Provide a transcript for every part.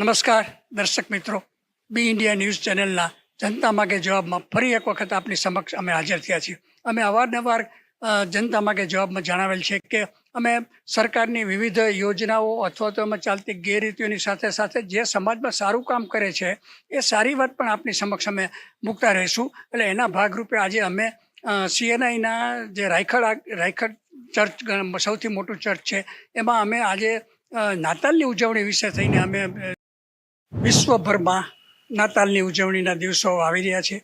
નમસ્કાર, દર્શક મિત્રો. બી ઇન્ડિયા ન્યૂઝ ચેનલના જનતા માગે જવાબમાં ફરી એક વખત આપની સમક્ષ અમે હાજર થયા છીએ. અમે અવારનવાર જનતા માગે જવાબમાં જણાવેલ છે કે અમે સરકારની વિવિધ યોજનાઓ અથવા તો એમાં ચાલતી ગેરરીતિઓની સાથે સાથે જે સમાજમાં સારું કામ કરે છે, એ સારી વાત પણ આપની સમક્ષ અમે મૂકતા રહીશું. એટલે એના ભાગરૂપે આજે અમે સીએનઆઈના જે રાયખડ રાયખડ ચર્ચ સૌથી મોટું ચર્ચ છે, એમાં અમે આજે નાતાલની ઉજવણી વિશે થઈને અમે વિશ્વભરમાં નાતાલની ઉજવણીના દિવસો આવી રહ્યા છે.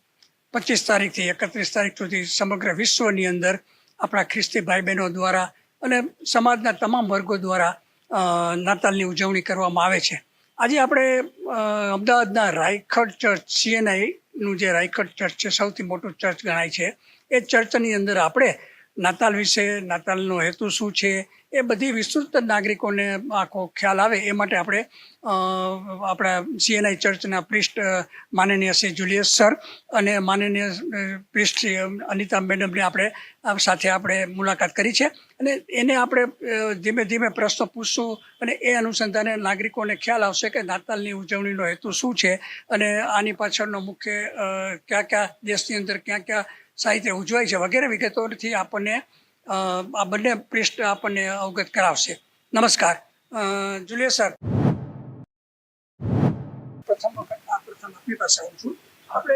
પચીસ તારીખથી એકત્રીસ તારીખ સુધી સમગ્ર વિશ્વની અંદર આપણા ખ્રિસ્તી ભાઈ બહેનો દ્વારા અને સમાજના તમામ વર્ગો દ્વારા નાતાલની ઉજવણી કરવામાં આવે છે. આજે આપણે અમદાવાદના રાયખડ ચર્ચ સીએનઆઈનું જે રાયખડ ચર્ચ છે, સૌથી મોટું ચર્ચ ગણાય છે. એ ચર્ચની અંદર આપણે નાતાલ વિશે, નાતાલનો હેતુ શું છે, એ બધી વિસ્તૃત નાગરિકોને આખો ખ્યાલ આવે. એ માટે આપણે આપણા સીએનઆઈ ચર્ચના પ્રિસ્ટ માનનીય શ્રી જુલિયસ સર અને માનનીય પ્રિસ્ટ શ્રી અનિતા મેડમને આપણે સાથે આપણે મુલાકાત કરી છે. અને એને આપણે ધીમે ધીમે પ્રશ્નો પૂછશું અને એ અનુસંધાને નાગરિકોને ખ્યાલ આવશે કે નાતાલની ઉજવણીનો હેતુ શું છે અને આની પાછળનો મુખ્ય કયા કયા દેશની અંદર ક્યાં ક્યાં સાહિત્ય ઉજવાય છે વગેરે વિગતોથી આપણને આ બંને પૃષ્ઠ આપણને અવગત કરાવશે. નમસ્કાર. અ, જુલિયસ સર. પ્રથમ વખત આ પ્રથમ આપની પાસે આવું છું. આપણે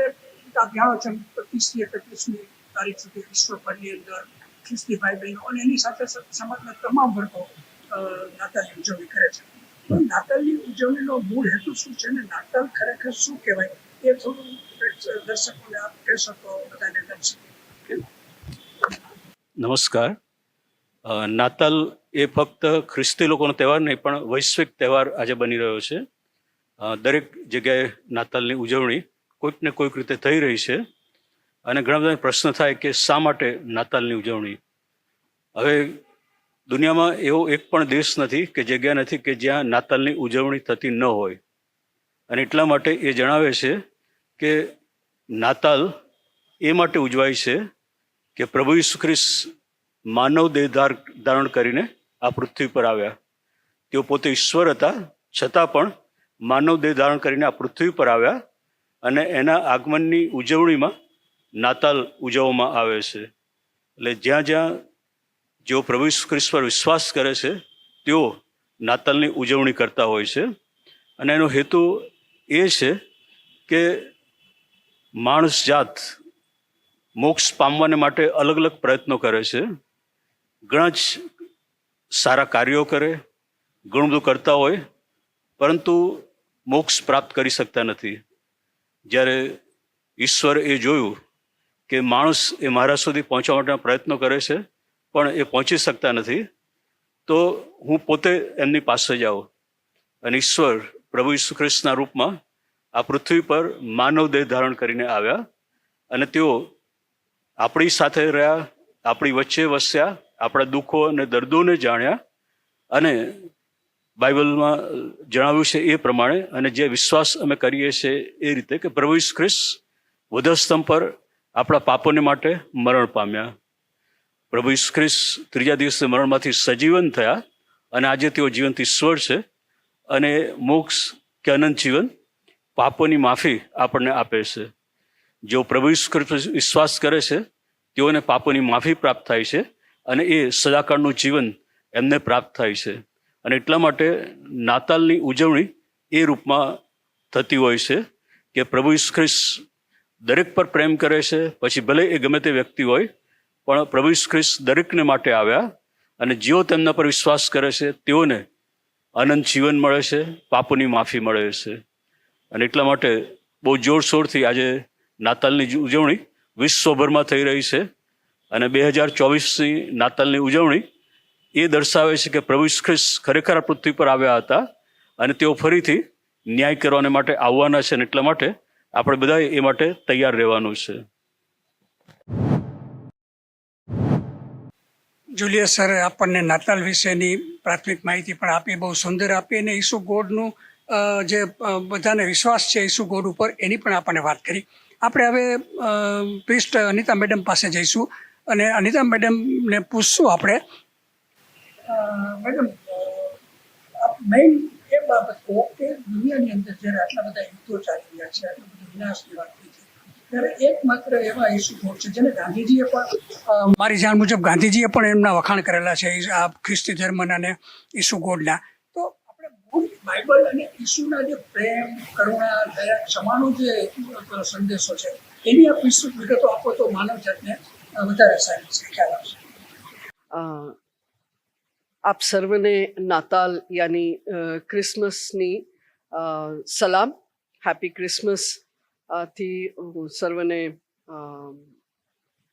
આપ જાણો છો તારીખ સુધી વિશ્વભરની અંદર ખ્રિસ્તી ભાઈ અને એની સાથે સમાજના તમામ વર્ગો નાતાલની ઉજવણી કરે છે. નાતાલની ઉજવણીનો મૂળ હેતુ શું છે અને નાતાલ ખરેખર શું કહેવાય? એ થોડું નમસ્કાર. નાતાલ એ ફક્ત ખ્રિસ્તી લોકોનો તહેવાર નહીં, પણ વૈશ્વિક તહેવાર આજે બની રહ્યો છે. દરેક જગ્યાએ નાતાલની ઉજવણી કોઈક ને કોઈક રીતે થઈ રહી છે. અને ઘણા બધા પ્રશ્ન થાય કે શા માટે નાતાલની ઉજવણી? હવે દુનિયામાં એવો એક પણ દેશ નથી કે જગ્યા નથી કે જ્યાં નાતાલની ઉજવણી થતી ન હોય. અને એટલા માટે એ જણાવે છે કે નાતાલ એ માટે ઉજવાય છે કે પ્રભુ ઈસુ ખ્રિસ્ત માનવ દેહ ધાર- ધારણ કરીને આ પૃથ્વી પર આવ્યા. તેઓ પોતે ઈશ્વર હતા, છતાં પણ માનવ દેહ ધારણ કરીને આ પૃથ્વી પર આવ્યા અને એના આગમનની ઉજવણીમાં નાતાલ ઉજવવામાં આવે છે. એટલે જ્યાં જ્યાં જેઓ પ્રભુ ખ્રિસ્ત પર વિશ્વાસ કરે છે, તેઓ નાતાલની ઉજવણી કરતા હોય છે. અને એનો હેતુ એ છે કે માણસ જાત મોક્ષ પામવાને માટે અલગ અલગ પ્રયત્નો કરે છે. ઘણા જ સારા કાર્યો કરે, ઘણું બધું કરતા હોય, પરંતુ મોક્ષ પ્રાપ્ત કરી શકતા નથી. જ્યારે ઈશ્વર એ જોયું કે માણસ એ મારા સુધી પહોંચવા માટેના પ્રયત્નો કરે છે, પણ એ પહોંચી શકતા નથી, તો હું પોતે એમની પાસે જાઉં. અને ઈશ્વર પ્રભુ ઈસુ ખ્રિસ્તના રૂપમાં આ પૃથ્વી પર માનવ દેહ ધારણ કરીને આવ્યા અને તેઓ આપણી સાથે રહ્યા, આપણી વચ્ચે વસ્યા, આપણા દુઃખો અને દર્દોને જાણ્યા અને બાઇબલમાં જણાવ્યું છે એ પ્રમાણે અને જે વિશ્વાસ અમે કરીએ છીએ એ રીતે કે પ્રભુ ખ્રિસ્ત વધસ્તંભ પર આપણા પાપોને માટે મરણ પામ્યા. પ્રભુ ખ્રિસ્ત ત્રીજા દિવસે મરણમાંથી સજીવન થયા અને આજે તેઓ જીવનથી સ્વર છે અને મોક્ષ કે અનંત જીવન પાપોની માફી આપણને આપે છે. જેઓ પ્રભુ પર વિશ્વાસ કરે છે, તેઓને પાપોની માફી પ્રાપ્ત થાય છે અને એ સદાકાળનું જીવન એમને પ્રાપ્ત થાય છે. અને એટલા માટે નાતાલની ઉજવણી એ રૂપમાં થતી હોય છે કે પ્રભુ ખ્રિસ્ત દરેક પર પ્રેમ કરે છે, પછી ભલે એ ગમે તે વ્યક્તિ હોય, પણ પ્રભુ ખ્રિસ્ત દરેકને માટે આવ્યા અને જેઓ તેમના પર વિશ્વાસ કરે છે, તેઓને અનંત જીવન મળે છે, પાપોની માફી મળે છે. અને એટલા માટે બહુ જોરશોરથી આજે નાતાલની ઉજવણી વિશ્વભરમાં થઈ રહી છે. અને બે હજાર ચોવીસની નાતાલની ઉજવણી એ દર્શાવે છે કે પ્રભુ ખ્રિસ્ત ખરેખર આ પૃથ્વી પર આવ્યા હતા અને તેઓ ફરીથી ન્યાય કરવાને માટે આવવાના છે અને એટલા માટે આપણે બધા એ માટે તૈયાર રહેવાનું છે. જુલિયસ સરે આપણને નાતાલ વિશેની પ્રાથમિક માહિતી પણ આપી, બહુ સુંદર આપી અને ઈસુ ગોડનું જે બધાને વિશ્વાસ છે ઈસુ ગોડ ઉપર એની પણ આપણને વાત કરી. આપણે હવે પ્રિસ્ટ અનિતા મેડમ પાસે જઈશું અને અનિતા મેડમને પૂછશું આપણે. મેડમ મેઇન એ બાબત કહો કે દુનિયાની અંદર જ્યારે આટલા બધા યુદ્ધો ચાલી રહ્યા છે આટલો બધો વિનાશની વાત થઈ છે ત્યારે એકમાત્ર એવા ઈસુ ગોડ છે જેને ગાંધીજીએ પણ મારી જાણ મુજબ ગાંધીજીએ પણ એમના વખાણ કરેલા છે આ ખ્રિસ્તી ધર્મના ને ઈસુ ગોડના. બાઇબલ અને ઈસુના જે પ્રેમ, કરુણા, દયા, ક્ષમાનો જે સંદેશો છે, એની આપ વિસ્તૃત વિગતો આપો તો માનવ જાતને વધારે સારી રીતે ખ્યાલ આવશે. આપ સર્વને નાતાલ યાની ક્રિસમસની સલામ. હેપી ક્રિસમસથી હું સર્વને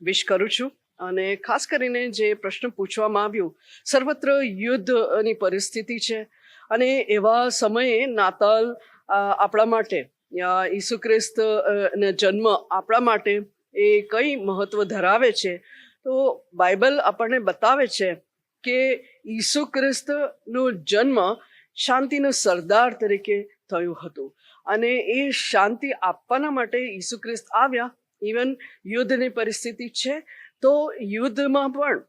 વિશ કરું છું. અને ખાસ કરીને જે પ્રશ્ન પૂછવામાં આવ્યું, સર્વત્ર યુદ્ધની પરિસ્થિતિ છે અને એવા સમયે નાતાલ આપણા માટે ઈસુ ખ્રિસ્ત જન્મ આપણા માટે એ કઈ મહત્વ ધરાવે છે. તો બાઇબલ આપણને બતાવે છે કે ઈસુ ખ્રિસ્તનો જન્મ શાંતિનો સરદાર તરીકે થયું હતું. અને એ શાંતિ આપવાના માટે ઈસુ ખ્રિસ્ત આવ્યા. ઇવન યુદ્ધની પરિસ્થિતિ છે. તો યુદ્ધમાં પણ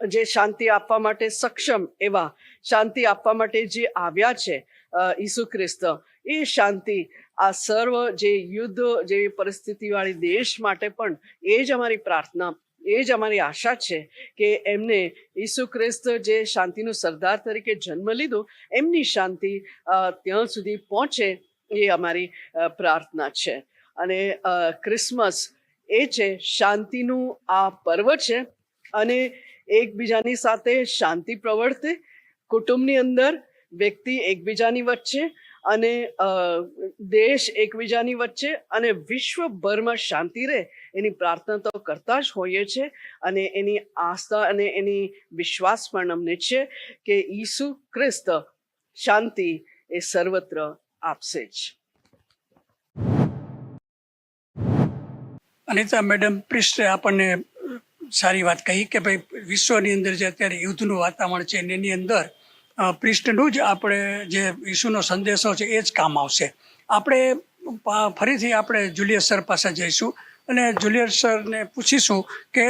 જે શાંતિ આપવા માટે સક્ષમ એવા શાંતિ આપવા માટે જે આવ્યા છે ઈસુ ખ્રિસ્ત, એ શાંતિ આ સર્વ જે યુદ્ધ જેવી પરિસ્થિતિવાળી દેશ માટે પણ એ જ અમારી પ્રાર્થના, એ જ અમારી આશા છે કે એમને ઈસુ ખ્રિસ્ત જે શાંતિનું સરદાર તરીકે જન્મ લીધો, એમની શાંતિ ત્યાં સુધી પહોંચે એ અમારી પ્રાર્થના છે. અને ક્રિસમસ એ છે, શાંતિનું આ પર્વ છે અને એકબીજાની સાથે શાંતિ પ્રવર્તે, કુટુંબની અંદર વ્યક્તિ એકબીજાની વચ્ચે અને દેશ એકબીજાની વચ્ચે અને વિશ્વભરમાં શાંતિ રહે એની પ્રાર્થના તો કરતા જ હોઈએ છે અને એની આસ્થા અને એની વિશ્વાસ પણ અમને છે કે ઈસુ ખ્રિસ્ત શાંતિ એ સર્વત્ર આપશે જ. અનિતા, મેડમ પ્રિસ્ટે આપણને સારી વાત કહી કે ભાઈ, વિશ્વની અંદર જે અત્યારે યુદ્ધનું વાતાવરણ છે એની અંદર પ્રિસ્ટનું જ આપણે જે ઈસુનો સંદેશો છે, એ જ કામ આવશે. આપણે ફરીથી આપણે જુલિયસ સર પાસે જઈશું અને જુલિયસ સરને પૂછીશું કે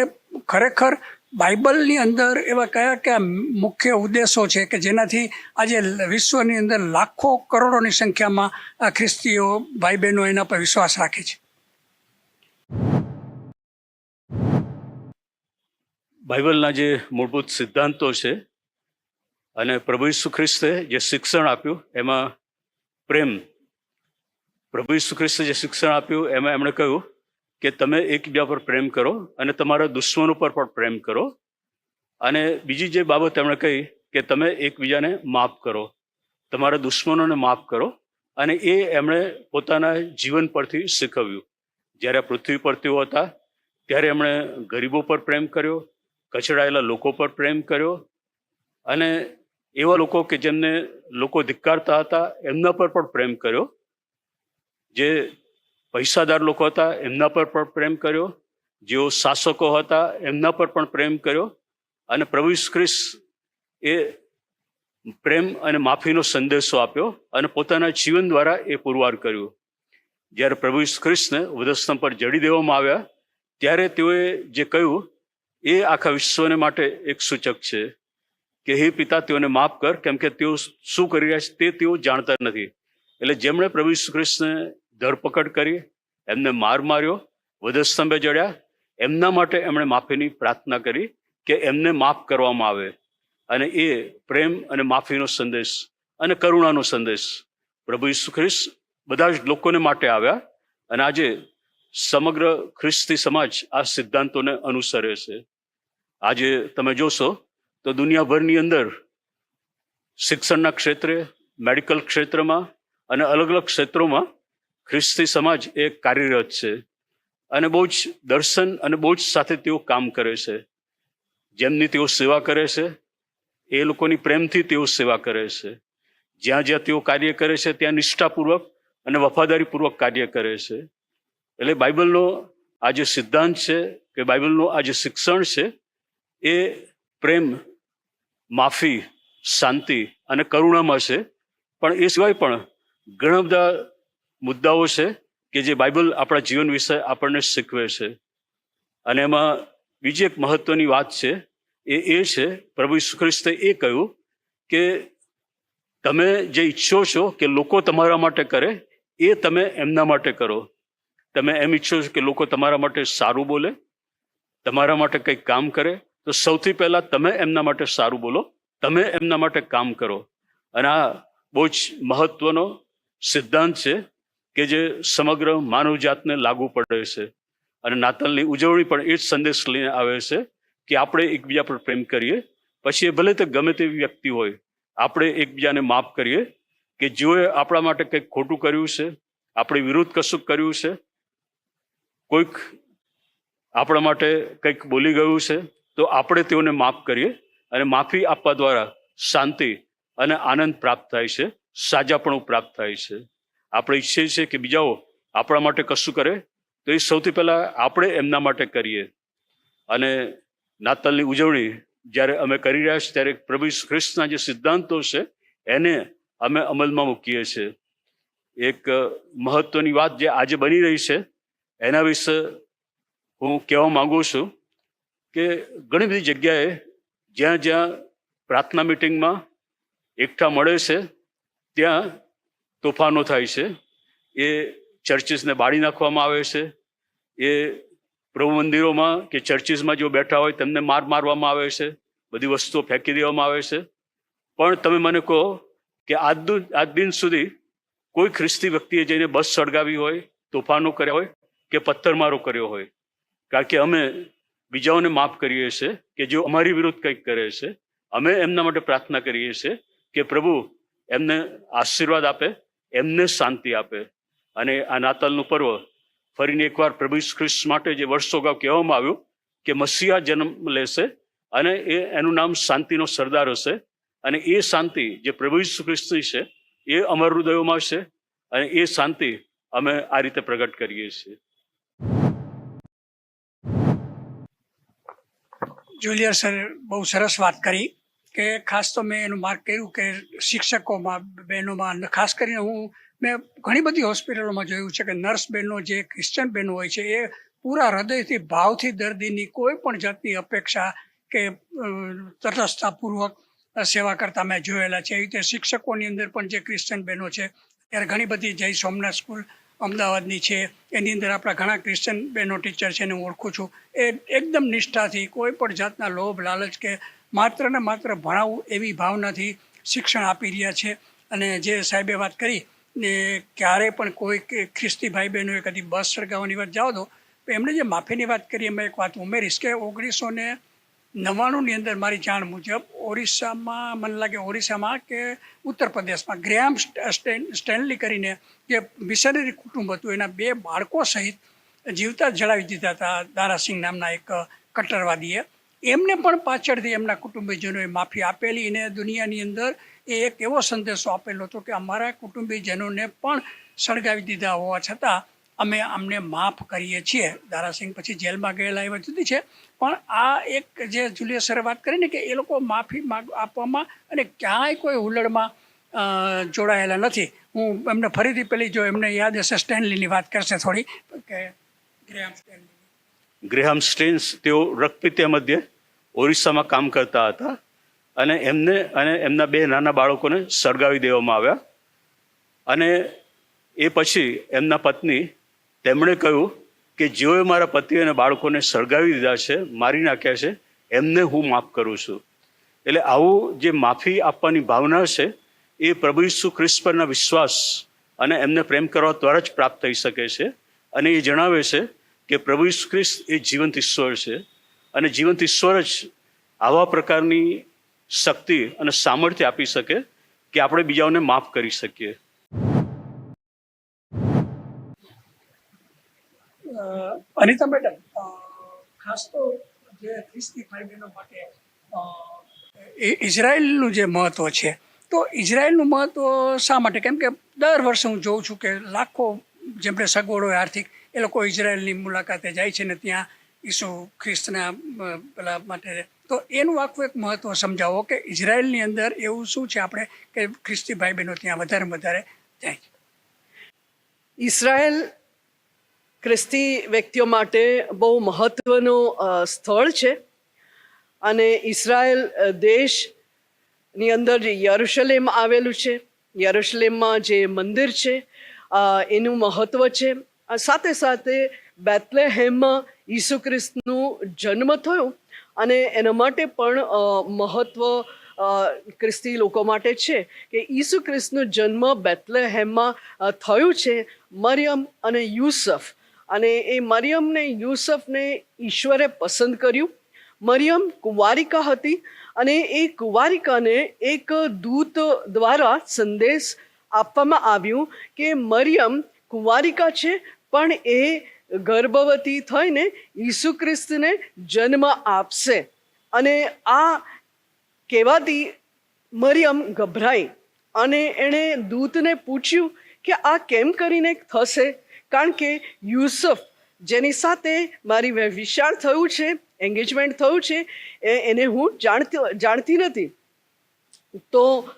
ખરેખર બાઇબલની અંદર એવા કયા કયા મુખ્ય ઉદ્દેશો છે કે જેનાથી આજે વિશ્વની અંદર લાખો કરોડોની સંખ્યામાં આ ખ્રિસ્તીઓ ભાઈ બહેનો એના પર વિશ્વાસ રાખે છે? બાઇબલના જે મૂળભૂત સિદ્ધાંતો છે અને પ્રભુ ઈસુ ખ્રિસ્તે જે શિક્ષણ આપ્યું, એમાં પ્રેમ. પ્રભુ ઈસુ ખ્રિસ્તે જે શિક્ષણ આપ્યું, એમાં એમણે કહ્યું કે તમે એકબીજા પર પ્રેમ કરો અને તમારા દુશ્મનો પર પણ પ્રેમ કરો. અને બીજી જે બાબત એમણે કહી કે તમે એકબીજાને માફ કરો. તમારા દુશ્મનોને માફ કરો. અને એ એમણે પોતાના જીવન પરથી શીખવ્યું. જ્યારે પૃથ્વી પર તેઓ હતા, ત્યારે એમણે ગરીબો પર પ્રેમ કર્યો કચડાયેલા લોકો પર પ્રેમ કર્યો અને એવા લોકો કે જેમને લોકો ધિક્કારતા હતા, એમના પર પણ પ્રેમ કર્યો. જે પૈસાદાર લોકો હતા, એમના પર પણ પ્રેમ કર્યો. જેઓ શાસકો હતા, એમના પર પણ પ્રેમ કર્યો. અને પ્રભુ ઈસુ એ પ્રેમ અને માફીનો સંદેશો આપ્યો અને પોતાના જીવન દ્વારા એ પુરવાર કર્યું. જ્યારે પ્રભુ ખ્રિસ્તને વધસ્તંભ પર જડી દેવામાં આવ્યા, ત્યારે તેઓએ જે કહ્યું એ આખા વિશ્વને માટે એક સૂચક છે કે હે પિતા, તેઓને માફ કર, કેમ કે તેઓ શું કરી રહ્યા છે તે તેઓ જાણતા નથી. એટલે જેમણે પ્રભુ ઈસુ ખ્રિસ્તને ધરપકડ કરી, એમને માર માર્યો વધસ્તંભે જડ્યા એમના માટે એમણે માફીની પ્રાર્થના કરી કે એમને માફ કરવામાં આવે. અને એ પ્રેમ અને માફીનો સંદેશ અને કરુણાનો સંદેશ પ્રભુ ઈસુ ખ્રિસ્ત બધા જ લોકોને માટે આવ્યા અને આજે સમગ્ર ખ્રિસ્તી સમાજ આ સિદ્ધાંતોને અનુસરે છે. આજે તમે જોશો તો દુનિયાભરની અંદર શિક્ષણના ક્ષેત્રે, મેડિકલ ક્ષેત્રમાં અને અલગ અલગ ક્ષેત્રોમાં ખ્રિસ્તી સમાજ એ કાર્યરત છે. અને બહુ જ દર્શન અને બહુ જ સાથે તેઓ કામ કરે છે. જેમની તેઓ સેવા કરે છે, એ લોકોની પ્રેમથી તેઓ સેવા કરે છે. જ્યાં જ્યાં તેઓ કાર્ય કરે છે, ત્યાં નિષ્ઠાપૂર્વક અને વફાદારીપૂર્વક કાર્ય કરે છે. એટલે બાઇબલનો આ જે સિદ્ધાંત છે કે બાઇબલનું આ જે શિક્ષણ છે એ પ્રેમ, માફી, શાંતિ અને કરુણામાં છે. પણ એ સિવાય પણ ઘણા બધા મુદ્દાઓ છે કે જે બાઇબલ આપણા જીવન વિશે આપણને શીખવે છે. અને એમાં બીજી એક મહત્વની વાત છે, એ એ છે, પ્રભુ ઈસુ ખ્રિસ્તે એ કહ્યું કે તમે જે ઈચ્છો છો કે લોકો તમારા માટે કરે, એ તમે એમના માટે કરો. તમે એમ ઈચ્છો છો કે લોકો તમારા માટે સારું બોલે, તમારા માટે કંઈક કામ કરે તો સૌથી પહેલા તમે એમના માટે સારું બોલો, તમે એમના માટે કામ કરો. અને આ બહુ જ મહત્વનો સિદ્ધાંત છે કે જે સમગ્ર માનવ જાતને લાગુ પડે છે. અને નાતાલની ઉજવણી પણ એ જ સંદેશ લઈને આવે છે કે આપણે એકબીજા પર પ્રેમ કરીએ. પછી એ ભલે તે ગમે તેવી વ્યક્તિ હોય, આપણે એકબીજાને માફ કરીએ કે જેઓએ આપણા માટે કંઈક ખોટું કર્યું છે, આપણી વિરુદ્ધ કશુંક કર્યું છે, કોઈક આપણા માટે કંઈક બોલી ગયું છે તો આપણે તેઓને માફ કરીએ અને માફી આપવા દ્વારા શાંતિ અને આનંદ પ્રાપ્ત થાય છે, સાજાપણું પ્રાપ્ત થાય છે. આપણે ઈચ્છીએ છીએ કે બીજાઓ આપણા માટે કશું કરે, તો એ સૌથી પહેલાં આપણે એમના માટે કરીએ. અને નાતાલની ઉજવણી જ્યારે અમે કરી રહ્યા છીએ ત્યારે પ્રભુ ખ્રિસ્તના જે સિદ્ધાંતો છે, એને અમે અમલમાં મૂકીએ છીએ. એક મહત્વની વાત જે આજે બની રહી છે, એના વિશે હું કહેવા માગું છું કે ઘણી બધી જગ્યાએ જ્યાં જ્યાં પ્રાર્થના મિટિંગમાં એકઠા મળે છે, ત્યાં તોફાનો થાય છે. એ ચર્ચિસને બાળી નાખવામાં આવે છે. એ પ્રભુ મંદિરોમાં કે ચર્ચિસમાં જો બેઠા હોય તેમને માર મારવામાં આવે છે. બધી વસ્તુઓ ફેંકી દેવામાં આવે છે. પણ તમે મને કહો કે આજ આજ દિન સુધી કોઈ ખ્રિસ્તી વ્યક્તિએ જઈને બસ સળગાવી હોય, તોફાનો કર્યા હોય કે પથ્થરમારો કર્યો હોય? કારણ કે અમે બીજાઓને માફ કરીએ છીએ કે જેઓ અમારી વિરુદ્ધ કંઈક કરે છે. અમે એમના માટે પ્રાર્થના કરીએ છીએ કે પ્રભુ એમને આશીર્વાદ આપે, એમને શાંતિ આપે. અને આ નાતાલનું પર્વ ફરીને એકવાર પ્રભુ ખ્રિસ્ત માટે જે વર્ષો અગાઉ કહેવામાં આવ્યું કે મસીહા જન્મ લેશે અને એ એનું નામ શાંતિનો સરદાર હશે. અને એ શાંતિ જે પ્રભુ ઈસુ છે એ અમારા હૃદયોમાં છે અને એ શાંતિ અમે આ રીતે પ્રગટ કરીએ છીએ. જુલિયર સર બહુ સરસ વાત કરી કે ખાસ તો મેં એનું માર્ક કર્યું કે શિક્ષકોમાં, બહેનોમાં ખાસ કરીને હું, મેં ઘણી બધી હોસ્પિટલોમાં જોયું છે કે નર્સ બહેનો જે ક્રિશ્ચન બહેનો હોય છે, એ પૂરા હૃદયથી, ભાવથી દર્દીની કોઈ પણ જાતની અપેક્ષા કે તટસ્થતાપૂર્વક સેવા કરતા મેં જોયેલા છે. એવી રીતે શિક્ષકોની અંદર પણ જે ક્રિશ્ચન બહેનો છે, ત્યારે ઘણી બધી જય સોમનાથ સ્કૂલ અમદાવાદની છે. એની અંદર આપણા ઘણા ક્રિશ્ચન બહેનો ટીચર છે એને ઓળખું છું. એ એકદમ નિષ્ઠાથી, કોઈ પણ જાતના લોભ, લાલચ કે માત્ર ને માત્ર ભણાવવું એવી ભાવનાથી શિક્ષણ આપી રહ્યા છે. અને જે સાહેબે વાત કરી ને ક્યારે પણ કોઈ ખ્રિસ્તી ભાઈ બહેનોએ કદી બસ સળગાવવાની વાત જાઓ દો એમણે જે માફીની વાત કરી એમાં એક વાત ઉમેરીશ કે ઓગણીસો ને નવ્વાણુંની અંદર મારી જાણ મુજબ ઓરિસ્સામાં, મને લાગે ઓરિસ્સામાં કે ઉત્તર પ્રદેશમાં ગ્રેમ સ્ટેન, સ્ટેનલી કરીને જે મિશનરી કુટુંબ હતું, એના બે બાળકો સહિત જીવતા જળાવી દીધા હતા દારાસિંહ નામના એક કટ્ટરવાદીએ. એમને પણ પાછળથી એમના કુટુંબીજનોએ માફી આપેલી. અને દુનિયાની અંદર એ એક એવો સંદેશો આપેલો હતો કે અમારા કુટુંબીજનોને પણ સળગાવી દીધા હોવા છતાં અમે અમને માફ કરીએ છીએ. દારાસિંહ પછી જેલમાં ગયેલા એ જુદી છે. પણ આ એક જે જુલિયસ સરે વાત કરીને કે એ લોકો માફી માગ આપવામાં અને ક્યાંય કોઈ હુલ્લડમાં જોડાયેલા નથી. હું એમને ફરીથી પેલી જો એમને યાદ હશે, સ્ટેનલીની વાત કરશે થોડી. કે ગ્રેહામ સ્ટેનલી. ગ્રેહામ સ્ટેન્સ તેઓ રક્તપિત્યા મધ્યે ઓરિસ્સામાં કામ કરતા હતા અને એમને અને એમના બે નાના બાળકોને સળગાવી દેવામાં આવ્યા. અને એ પછી એમના પત્ની તેમણે કહ્યું કે જેઓએ મારા પતિ અને બાળકોને સળગાવી દીધા છે, મારી નાખ્યા છે, એમને હું માફ કરું છું. એટલે આવું જે માફી આપવાની ભાવના છે, એ પ્રભુ ઈસુ ખ્રિસ્ત પરના વિશ્વાસ અને એમને પ્રેમ કરવા દ્વારા જ પ્રાપ્ત થઈ શકે છે. અને એ જણાવે છે કે પ્રભુ ઈસુ ખ્રિસ્ત એ જીવંત ઈશ્વર છે. અને જીવંત ઈશ્વર જ આવા પ્રકારની શક્તિ અને સામર્થ્ય આપી શકે કે આપણે બીજાઓને માફ કરી શકીએ. અનિતા મેડમ ખાસ તો જે ખ્રિસ્તી ભાઈ બહેનો માટે ઇઝરાયલનું જે મહત્ત્વ છે, તો ઇઝરાયલનું મહત્ત્વ શા માટે? કેમ કે દર વર્ષે હું જોઉં છું કે લાખો જેમણે સગવડ હોય આર્થિક, એ લોકો ઇઝરાયલની મુલાકાતે જાય છે ને ત્યાં ઈસુ ખ્રિસ્તના પેલા માટે. તો એનું આખું એક મહત્ત્વ સમજાવો કે ઇઝરાયલની અંદર એવું શું છે આપણે કે ખ્રિસ્તી ભાઈ બહેનો ત્યાં વધારે વધારે જાય છે? ઇઝરાયલ ખ્રિસ્તી વ્યક્તિઓ માટે બહુ મહત્વનું સ્થળ છે. અને ઇઝરાયલ દેશની અંદર જે યરુશલેમ આવેલું છે. યરુશલેમમાં જે મંદિર છે એનું મહત્ત્વ છે. સાથે સાથે બેથલેહેમમાં ઈસુ ખ્રિસ્તનું જન્મ થયો અને એના માટે પણ મહત્ત્વ ખ્રિસ્તી લોકો માટે છે કે ઈસુ ખ્રિસ્તનો જન્મ બેથલેહેમમાં થયું છે. મરિયમ અને યુસફ અને એ મરિયમને યુસફને ઈશ્વરે પસંદ કર્યું. મરિયમ કુંવારિકા હતી અને એ કુંવારિકાને એક દૂત દ્વારા સંદેશ આપવામાં આવ્યું કે મરિયમ કુંવારિકા છે, પણ એ ગર્ભવતી થઈને ઈસુ ખ્રિસ્તને જન્મ આપશે. અને આ કહેવાતી મરિયમ ગભરાઈ અને એણે દૂતને પૂછ્યું કે આ કેમ કરીને થશે? કારણ કે યુસફ જેની સાથે મારી વિશાળ થયું છે એન્ગેજમેન્ટ થયું છે, એ- એને હું જાણતી જાણતી નથી. તો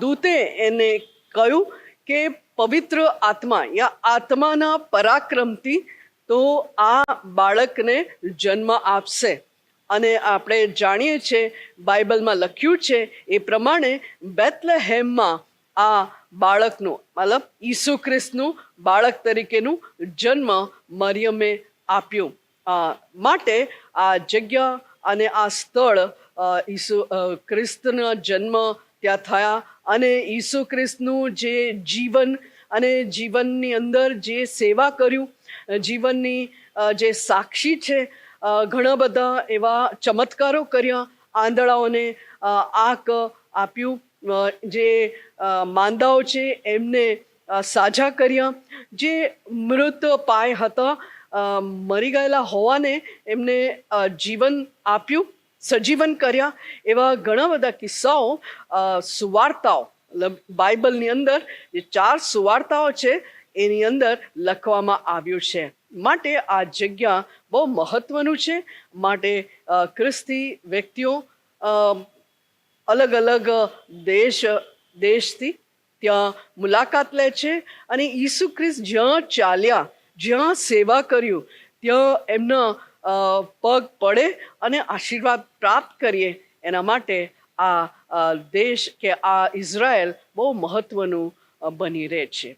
દૂતે એને કહ્યું કે પવિત્ર આત્મા યા આત્માના પરાક્રમથી તો આ બાળકને જન્મ આપશે. અને આપણે જાણીએ છીએ, બાઇબલમાં લખ્યું છે, એ પ્રમાણે બેથલેહેમમાં આ બાળકનું, મતલબ ઈસુ ખ્રિસ્તનું બાળક તરીકેનું જન્મ મરિયમે આપ્યું. માટે આ જગ્યા અને આ સ્થળ ઈસુ ખ્રિસ્તના જન્મ ત્યાં થયા અને ઈસુ ખ્રિસ્તનું જે જીવન અને જીવનની અંદર જે સેવા કર્યું જીવનની જે સાક્ષી છે ઘણા બધા એવા ચમત્કારો કર્યા, આંધળાઓને આંક આપ્યું. જે માંદાઓ છે, એમને સાજા કર્યા. જે મૃત પાય હતા મરી ગયેલા હોવાને એમને જીવન આપ્યું, સજીવન કર્યા. એવા ઘણા બધા કિસ્સાઓ સુવાર્તાઓ બાઇબલની અંદર, જે ચાર સુવાર્તાઓ છે, એની અંદર લખવામાં આવ્યું છે. માટે આ જગ્યા બહુ મહત્વનું છે. માટે ખ્રિસ્તી વ્યક્તિઓ અલગ અલગ દેશ દેશથી ત્યાં મુલાકાત લે છે અને ઈસુ ખ્રિસ્ત જ્યાં ચાલ્યા, જ્યાં સેવા કર્યું, ત્યાં એમના પગ પડે અને આશીર્વાદ પ્રાપ્ત કરીએ. એના માટે આ દેશ કે આ ઇઝરાયલ બહુ મહત્વનું બની રહે છે.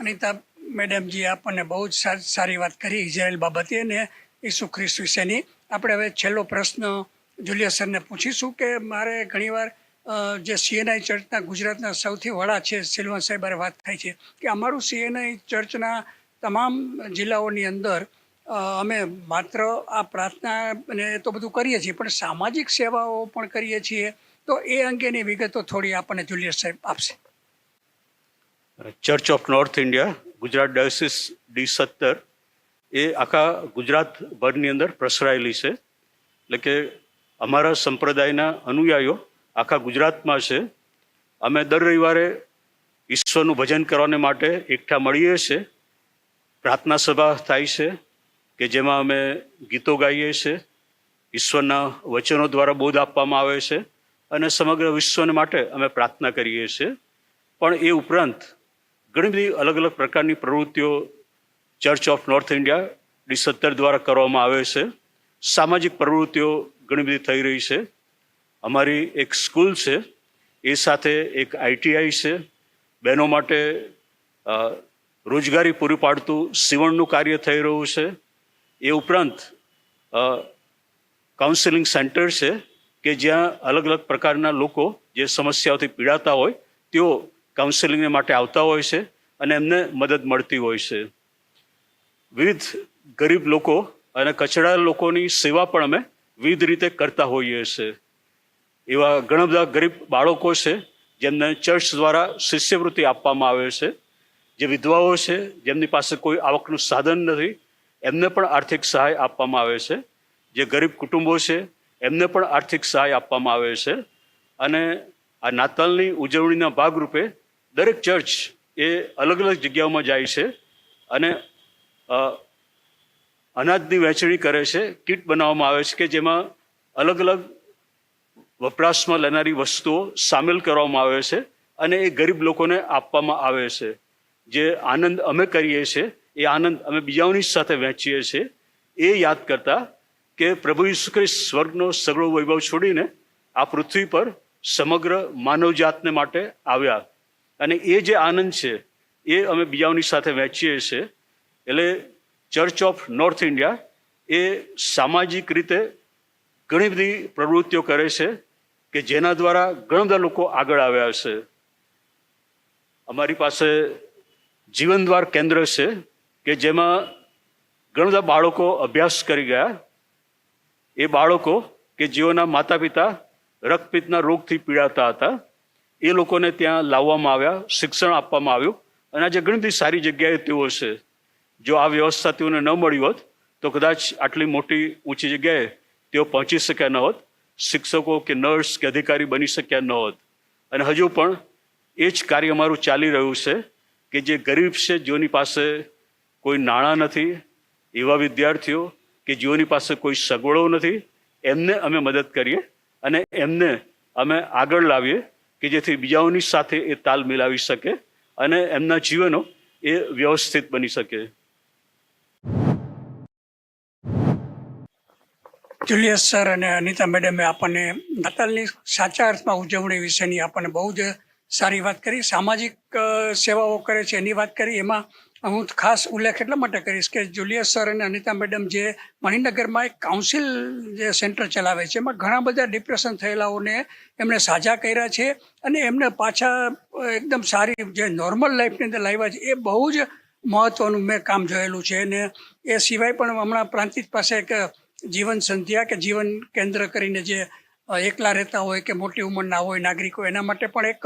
અનિતા, મેડમજી, આપણને બહુ જ સારી વાત કરી ઇઝરાયલ બાબતે અને ઈસુ ખ્રિસ્ત વિશેની આપણે હવે છેલ્લો પ્રશ્ન જુલિયા સરને પૂછીશું કે મારે ઘણીવાર જે સીએનઆઈ ચર્ચના ગુજરાતના સૌથી વડા છે સિલવન સાહેબ વાત થાય છે કે અમારું સીએનઆઈ ચર્ચના તમામ જિલ્લાઓની અંદર અમે માત્ર આ પ્રાર્થના અને તો બધું કરીએ છીએ, પણ સામાજિક સેવાઓ પણ કરીએ છીએ. તો એ અંગેની વિગતો થોડી આપણને જુલિયસ સાહેબ આપશે. Church of north India Gujarat diocese D સત્તર એ આખા ગુજરાતભરની અંદર પ્રસરાયેલી છે. એટલે કે અમારા સંપ્રદાયના અનુયાયીઓ આખા ગુજરાતમાં છે. અમે દર રવિવારે ઈશ્વરનું ભજન કરવાને માટે એકઠા મળીએ છીએ પ્રાર્થના સભા થાય છે કે જેમાં અમે ગીતો ગાઈએ છીએ ઈશ્વરના વચનો દ્વારા બોધ આપવામાં આવે છે અને સમગ્ર વિશ્વને માટે અમે પ્રાર્થના કરીએ છીએ પણ એ ઉપરાંત ઘણી બધી અલગ અલગ પ્રકારની પ્રવૃત્તિઓ church of north India D સત્તર દ્વારા કરવામાં આવે છે. સામાજિક પ્રવૃત્તિઓ ઘણી બધી થઈ રહી છે. અમારી એક સ્કૂલ છે. એ સાથે એક આઈટીઆઈ છે. બહેનો માટે રોજગારી પૂરી પાડતું સીવણનું કાર્ય થઈ રહ્યું છે. એ ઉપરાંત કાઉન્સેલિંગ સેન્ટર છે કે જ્યાં અલગ અલગ પ્રકારના લોકો જે સમસ્યાઓથી પીડાતા હોય, તેઓ કાઉન્સેલિંગ માટે આવતા હોય છે અને એમને મદદ મળતી હોય છે. વિવિધ ગરીબ લોકો અને કચડા લોકોની સેવા પણ અમે વિવિધ રીતે કરતા હોઈએ છીએ એવા ઘણા બધા ગરીબ બાળકો છે, જેમને ચર્ચ દ્વારા શિષ્યવૃત્તિ આપવામાં આવે છે. જે વિધવાઓ છે, જેમની પાસે કોઈ આવકનું સાધન નથી, એમને પણ આર્થિક સહાય આપવામાં આવે છે. જે ગરીબ કુટુંબો છે, એમને પણ આર્થિક સહાય આપવામાં આવે છે. અને આ નાતાલની ઉજવણીના ભાગરૂપે દરેક ચર્ચ એ અલગ અલગ જગ્યાઓમાં જાય છે. અને અનાજની વહેંચણી કરે છે, કીટ બનાવવામાં આવે છે કે જેમાં અલગ અલગ વપરાશમાં લેનારી વસ્તુઓ સામેલ કરવામાં આવે છે અને એ ગરીબ લોકોને આપવામાં આવે છે. જે આનંદ અમે કરીએ છીએ, એ આનંદ અમે બીજાઓની સાથે વહેંચીએ છીએ, એ યાદ કરતા કે પ્રભુ ઈસુ ખ્રિસ્ત સ્વર્ગનો સગળો વૈભવ છોડીને આ પૃથ્વી પર સમગ્ર માનવજાતને માટે આવ્યા. અને એ જે આનંદ છે, એ અમે બીજાઓની સાથે વહેંચીએ છીએ. એટલે ચર્ચ ઓફ નોર્થ ઇન્ડિયા એ સામાજિક રીતે ઘણી બધી પ્રવૃત્તિઓ કરે છે કે જેના દ્વારા ઘણા બધા લોકો આગળ આવ્યા છે અમારી પાસે જીવનદ્વાર કેન્દ્ર છે કે જેમાં ઘણા બધા બાળકો અભ્યાસ કરી ગયા. એ બાળકો કે જેઓના માતા પિતા રક્તપિત્તના રોગથી પીડાતા હતા, એ લોકોને ત્યાં લાવવામાં આવ્યા, શિક્ષણ આપવામાં આવ્યું. અને આજે ઘણી બધી સારી જગ્યાએ તેઓ છે. જો આ વ્યવસ્થા તેઓને ન મળી હોત, તો કદાચ આટલી મોટી ઊંચી જગ્યાએ તેઓ પહોંચી શક્યા ન હોત, શિક્ષકો કે નર્સ કે અધિકારી બની શક્યા ન હોત. અને હજુ પણ એ જ કાર્ય અમારું ચાલી રહ્યું છે કે જે ગરીબ છે, જેઓની પાસે કોઈ નાણાં નથી, એવા વિદ્યાર્થીઓ કે જેઓની પાસે કોઈ સગવડો નથી, એમને અમે મદદ કરીએ અને એમને અમે આગળ લાવીએ કે જેથી બીજાઓની સાથે એ તાલ મિલાવી શકે અને એમના જીવનો એ વ્યવસ્થિત બની શકે. જુલિયસ સર અને અનિતા મેડમે આપણને નાતાલની સાચા અર્થમાં ઉજવણી વિશેની આપણને બહુ જ સારી વાત કરી. સામાજિક સેવાઓ કરે છે એની વાત કરી. એમાં હું ખાસ ઉલ્લેખ એટલા માટે કરીશ કે જુલિયસ સર અને અનિતા મેડમ જે મણિનગરમાં એક કાઉન્સિલ જે સેન્ટર ચલાવે છે, એમાં ઘણા બધા ડિપ્રેશન થયેલાઓને એમણે સાજા કર્યા છે અને એમને પાછા એકદમ સારી જે નોર્મલ લાઈફની અંદર લાવ્યા છે, એ બહુ જ મહત્વનું મેં કામ જોયેલું છે. અને એ સિવાય પણ હમણાં પ્રાંતિજ પાસે એક જીવન સંધ્યા કે જીવન કેન્દ્ર કરીને જે એકલા રહેતા હોય કે મોટી ઉંમરના હોય નાગરિકો, એના માટે પણ એક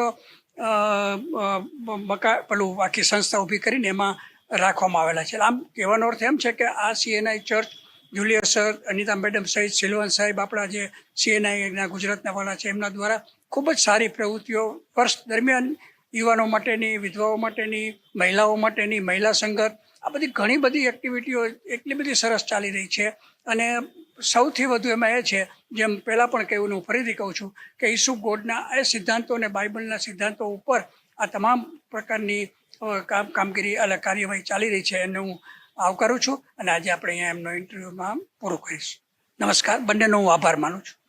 મકા પેલું આખી સંસ્થા ઊભી કરીને એમાં રાખવામાં આવેલા છે. આમ કહેવાનો અર્થ એમ છે કે આ CNI church Julius sir Anita madam સહિત સિલવન સાહેબ આપણા જે સીએનઆઈના ગુજરાતના વાળા છે, એમના દ્વારા ખૂબ જ સારી પ્રવૃત્તિઓ વર્ષ દરમિયાન યુવાનો માટેની, વિધવાઓ માટેની, મહિલાઓ માટેની, મહિલા સંગત આ બધી ઘણી બધી એક્ટિવિટીઓ એટલી બધી સરસ ચાલી રહી છે. અને સૌથી વધુ એમાં એ છે, જેમ પહેલાં પણ કહ્યું હું ફરીથી કહું છું કે ઈસુ ગોડના એ સિદ્ધાંતો અને બાઇબલના સિદ્ધાંતો ઉપર આ તમામ પ્રકારની કામ, કામગીરી એટલે કાર્યવાહી ચાલી રહી છે એને હું આવકારું છું. અને આજે આપણે અહીંયા એમનો ઇન્ટરવ્યૂમાં પૂરું કરીશ. નમસ્કાર. બંનેનો હું આભાર માનું છું.